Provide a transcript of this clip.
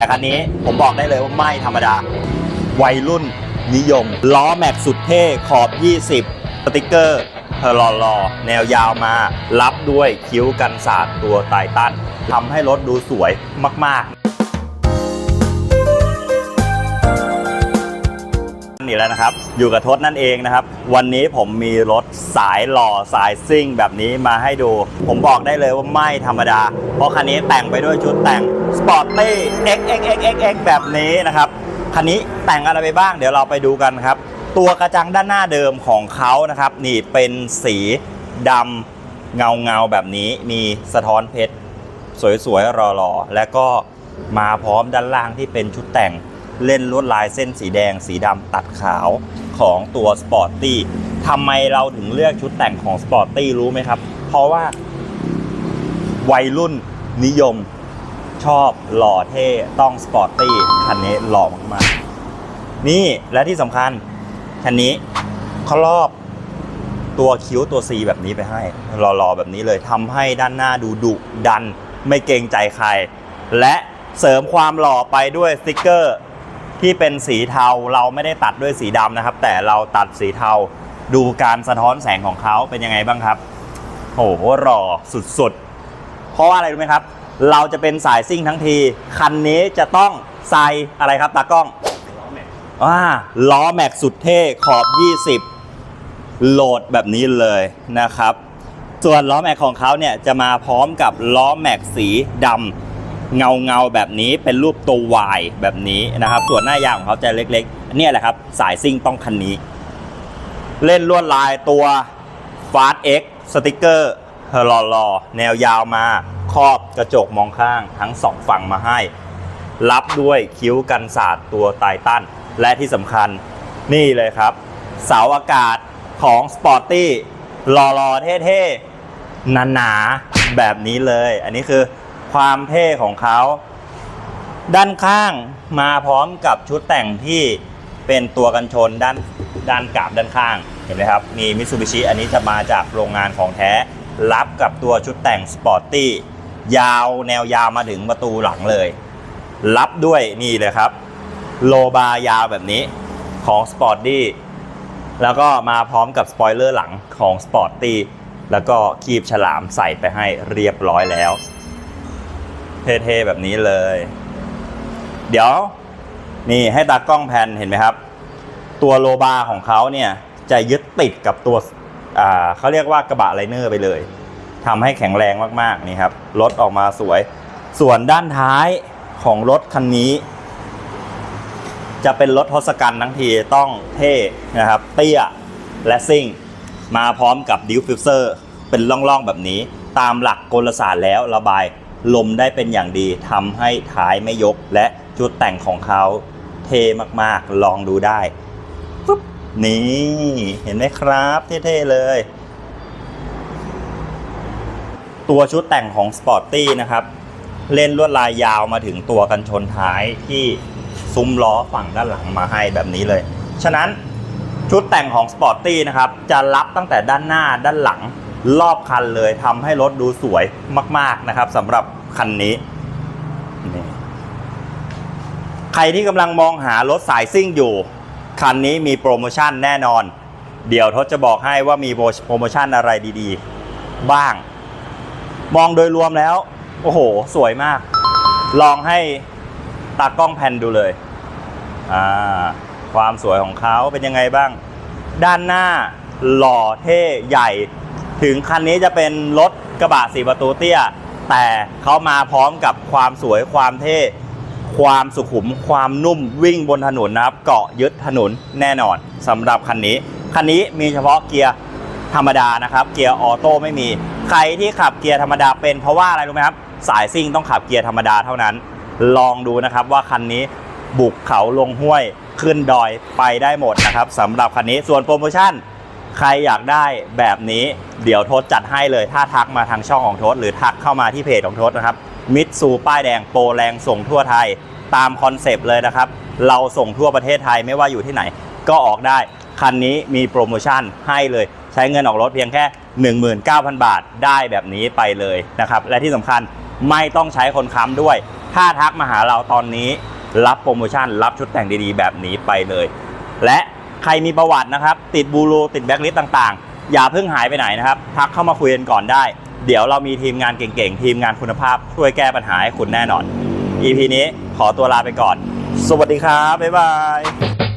แต่คันนี้ผมบอกได้เลยว่าไม่ธรรมดา วัยรุ่นนิยม ล้อแม็กสุดเท่ขอบ 20 สติกเกอร์เฮอร์ลอๆแนวยาวมา รับด้วยคิ้วกันสาดตัวไทตันทำให้รถดูสวยมาก ๆ นี่แล้วนะครับ อยู่กับทศนั่นเองนะครับ วันนี้ผมมีรถสายหล่อสายซิ่งแบบนี้มาให้ดู ผมบอกได้เลยว่าไม่ธรรมดา เพราะคันนี้แต่งไปด้วยชุดแต่ง Sporty XXXXX แบบนี้นะครับ คันนี้แต่งอะไรไปบ้างเดี๋ยวเราไปดูกันครับ ตัวกระจังด้านหน้าเดิมของเขานะครับ นี่เป็นสีดำเงาเงาๆแบบนี้มีสะท้อนเพชร สวยๆรอๆและก็มาพร้อมด้านล่างที่เป็นชุดแต่ง เล่นลวดลายเส้นสีแดง สีดำตัดขาวของตัวสปอร์ตตี้ทำไมเราถึงเลือกชุดแต่งของสปอร์ตตี้รู้ไหมครับ เพราะว่า วัยรุ่นนิยมชอบหล่อเท่ต้องสปอร์ตตี้คันนี้หล่อมากๆ นี่และที่สำคัญ คันนี้เขารอบตัวคิ้วตัว C แบบนี้ไปให้หล่อๆแบบนี้เลยทำให้ด้านหน้าดูดุดัน ไม่เกรงใจใคร และเสริมความหล่อไปด้วยสติกเกอร์ ที่เป็นสีเทาเราไม่ได้ตัดด้วยสีดำนะครับ แต่เราตัดสีเทาดูการสะท้อนแสงของเขาเป็นยังไงบ้างครับโอ้โหหล่อสุดๆ เพราะว่าอะไรรู้ไหมครับ เราจะเป็นสายซิ่งทั้งที คันนี้จะต้องใส่อะไรครับตากล้องอ่าล้อแม็กสุดเท่ขอบ 20 โหลดแบบนี้เลยนะครับ ส่วนล้อแม็กของเขาเนี่ยจะมาพร้อมกับล้อแม็กสีดำ เงาเงาแบบนี้เป็นรูปตัว Y แบบนี้นะครับ ส่วนหน้ายางของเขาจะเล็กๆ เนี่ยแหละครับ สายซิ่งต้องคันนี้ เล่นลวดลายตัว f a s t X สติกเกอร์เฮอร์ลอๆแนวยาวมาครอบกระจกมองข้างทั้งสองฝั่งมาให้ รับด้วยคิ้วกันสาดตัวไททันและที่สำคัญนี่เลยครับ เสาอากาศของสปอร์ตี้หล่อๆเท่ๆหนาๆแบบนี้เลย อันนี้คือ ความเท่ของเขา ด้านข้างมาพร้อมกับชุดแต่งที่เป็นตัวกันชนด้านด้านกราบด้านข้างเห็นไหมครับมีมิ t ซูบิชิอันนี้จะมาจากโรงงานของแท้ รับกับตัวชุดแต่งสปอร์ตตี้ยาวแนวยาวมาถึงประตูหลังเลย รับด้วยนี่เลยครับ โลบาร์ยาวแบบนี้ของสปอร์ตตี้แล้วก็มาพร้อมกับสปอยเลอร์หลังของสปอร์ตตี้แล้วก็คีบฉลามใส่ไปให้เรียบร้อยแล้ว เท่ๆแบบนี้เลย เดี๋ยวนี่ให้ตากล้องแพนเห็นไหมครับ ตัวโลบาร์ของเขาเนี่ยจะยึดติดกับตัวเขาเรียกว่ากระบะไลเนอร์ไปเลยทำให้แข็งแรงมากๆนี่ครับรถออกมาสวย ส่วนด้านท้ายของรถคันนี้ จะเป็นรถทศกัณฐ์ทั้งทีต้องเท่นะครับ เตี้ยและซิ่ง มาพร้อมกับดิฟฟิวเซอร์เป็นร่องๆแบบนี้ ตามหลักกลศาสตร์แล้วระบาย ลมได้เป็นอย่างดีทำให้ท้ายไม่ยก และจุดแต่งของเขาเท่มากๆ ลองดูได้ปุ๊บนี่เห็นไหมครับเท่ๆเลย ตัวชุดแต่งของ Sporty นะครับ เล่นลวดลายยาวมาถึงตัวกันชนท้ายที่ซุ้มล้อฝั่งด้านหลังมาให้แบบนี้เลย ฉะนั้นชุดแต่งของ Sporty นะครับ จะรับตั้งแต่ด้านหน้าด้านหลัง รอบคันเลยทำให้รถดูสวยมาก ๆนะครับสำหรับคันนี้นี่ใครที่กำลังมองหารถสายซิ่งอยู่ คันนี้มีโปรโมชั่นแน่นอน เดี๋ยวทศจะบอกให้ว่ามีโปรโมชั่นอะไรดีๆ บ้าง มองโดยรวมแล้ว โอ้โห สวยมาก ลองให้ตากล้องแพนดูเลยอ่าความสวยของเขาเป็นยังไงบ้าง ด้านหน้าหล่อเท่ใหญ่ ถึงคันนี้จะเป็นรถกระบะสีประตูเตี้ย แต่เขามาพร้อมกับความสวยความเท่ ความสุขุม ความนุ่มวิ่งบนถนนนะครับ เกาะยึดถนนแน่นอนสำหรับคันนี้ คันนี้มีเฉพาะเกียร์ธรรมดานะครับ เกียร์ออโต้ไม่มี ใครที่ขับเกียร์ธรรมดาเป็นเพราะว่าอะไรรู้ไหมครับ สายซิ่งต้องขับเกียร์ธรรมดาเท่านั้น ลองดูนะครับว่าคันนี้บุกเขาลงห้วยขึ้นดอยไปได้หมดนะครับสำหรับคันนี้ส่วนโปรโมชั่น ใครอยากได้แบบนี้เดี๋ยวโทษจัดให้เลย ถ้าทักมาทางช่องของโทษหรือทักเข้ามาที่เพจของโทษนะครับมิตซูป้ายแดงโปรแรงส่งทั่วไทยตามคอนเซปต์เลยนะครับ เราส่งทั่วประเทศไทยไม่ว่าอยู่ที่ไหน ก็ออกได้ คันนี้มีโปรโมชั่นให้เลย ใช้เงินออกรถเพียงแค่ 19,000 บาทได้แบบนี้ไปเลยนะครับ และที่สำคัญไม่ต้องใช้คนค้ำด้วย ถ้าทักมาหาเราตอนนี้ รับโปรโมชั่น รับชุดแต่งดีๆ แบบนี้ไปเลย และ ใครมีประวัตินะครับ ติดบูโรติดแบ็คลิสต์ต่างๆ อย่าเพิ่งหายไปไหนนะครับ ทักเข้ามาคุยกันก่อนได้ เดี๋ยวเรามีทีมงานเก่งๆ ทีมงานคุณภาพช่วยแก้ปัญหาให้คุณแน่นอน EP นี้ขอตัวลาไปก่อน สวัสดีครับ บ๊ายบาย